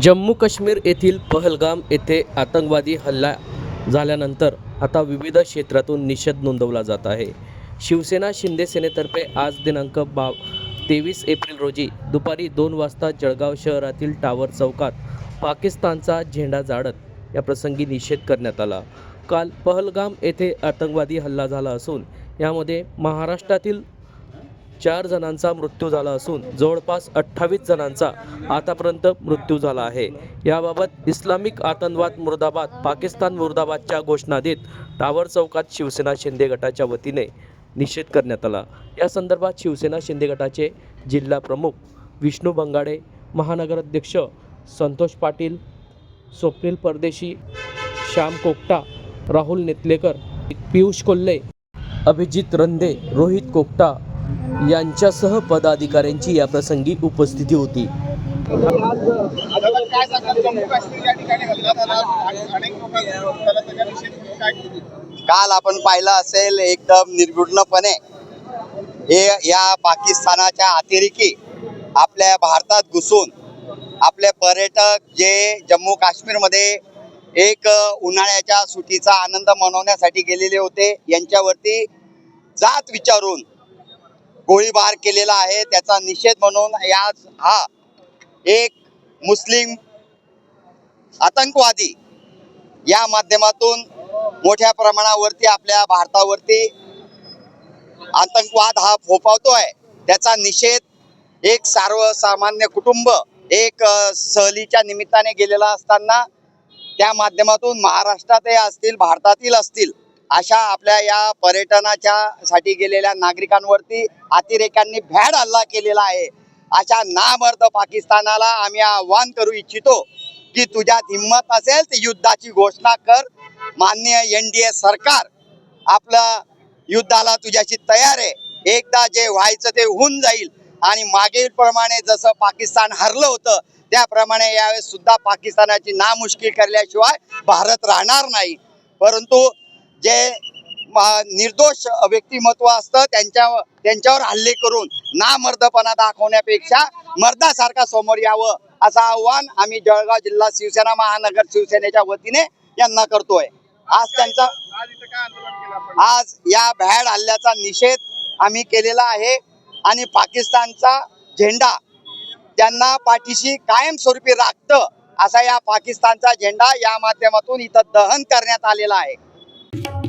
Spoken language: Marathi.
जम्मू काश्मीर येथील पहलगाम येथे आतंकवादी हल्ला झाल्यानंतर आता विविध क्षेत्रातून निषेध नोंदवला जात आहे. शिवसेना शिंदे सेनेतर्फे आज दिनांक बा तेवीस एप्रिल रोजी दुपारी दोन वाजता जळगाव शहरातील टावर चौकात पाकिस्तानचा झेंडा जाडत या प्रसंगी निषेध करण्यात आला. काल पहलगाम येथे आतंकवादी हल्ला झाला असून यामध्ये महाराष्ट्रातील चार जणांचा मृत्यू झाला असून जवळपास अठ्ठावीस जणांचा आतापर्यंत मृत्यू झाला आहे. याबाबत इस्लामिक आतंकवाद मुर्दाबाद पाकिस्तान मुर्दाबादच्या घोषणा देत टावर चौकात शिवसेना शिंदे गटाच्या वतीने निषेध करण्यात आला. या संदर्भात शिवसेना शिंदे गटाचे जिल्हा प्रमुख विष्णू बंगाडे महानगराध्यक्ष संतोष पाटील स्वप्नील परदेशी श्याम कोकटा राहुल नेतलेकर पियुष कोल्हे अभिजित रंदे रोहित कोकटा यांच्यासह पदाधिकाऱ्यांची या प्रसंगी उपस्थिती होती. काल आपण पाहिलं असेल एकदम निर्विघ्नपणे हे या पाकिस्तानाच्या अतिरेकी आपल्या भारतात घुसून आपले पर्यटक जे जम्मू काश्मीरमध्ये एक उन्हाळ्याच्या सुटीचा आनंद मनवण्यासाठी गेलेले होते यांच्यावरती जात विचारून गोळीबार केलेला आहे. त्याचा निषेध म्हणून आज हा एक मुस्लिम आतंकवादी या माध्यमातून मोठ्या प्रमाणावरती आपल्या भारतावरती आतंकवाद हा फोफावतोय. त्याचा निषेध एक सर्वसामान्य कुटुंब एक सहलीच्या निमित्ताने गेलेला असताना त्या माध्यमातून महाराष्ट्रातही असतील भारतातील असतील अशा आपल्या या पर्यटनाच्या साठी गेलेल्या नागरिकांवरती अतिरेक्यांनी भ्याड हल्ला केलेला आहे. अशा नामर्द पाकिस्तानाला आम्ही आव्हान करू इच्छितो की तुझ्यात हिंमत असेल तर युद्धाची घोषणा कर. मान्य एन डी ए सरकार आपलं युद्धाला तुझ्याशी तयार आहे. एकदा जे व्हायचं ते होऊन जाईल. आणि मागील प्रमाणे जसं पाकिस्तान हरलं होतं त्याप्रमाणे यावेळेस सुद्धा पाकिस्तानाची नामुष्कील करल्याशिवाय भारत राहणार नाही. परंतु जे निर्दोष व्यक्तिमत्व असतं त्यांच्या त्यांच्यावर हल्ले करून नामर्दपणा दाखवण्यापेक्षा मर्दासारखा समोर यावं असं आव्हान आम्ही जळगाव जिल्हा शिवसेना महानगर शिवसेनेच्या वतीने यांना करतोय. आज त्यांचा आज आज या भ्याड हल्ल्याचा निषेध आम्ही केलेला आहे आणि पाकिस्तानचा झेंडा त्यांना पाठीशी कायमस्वरूपी राखतं असा या पाकिस्तानचा झेंडा या माध्यमातून इथं दहन करण्यात आलेला आहे. Thank you.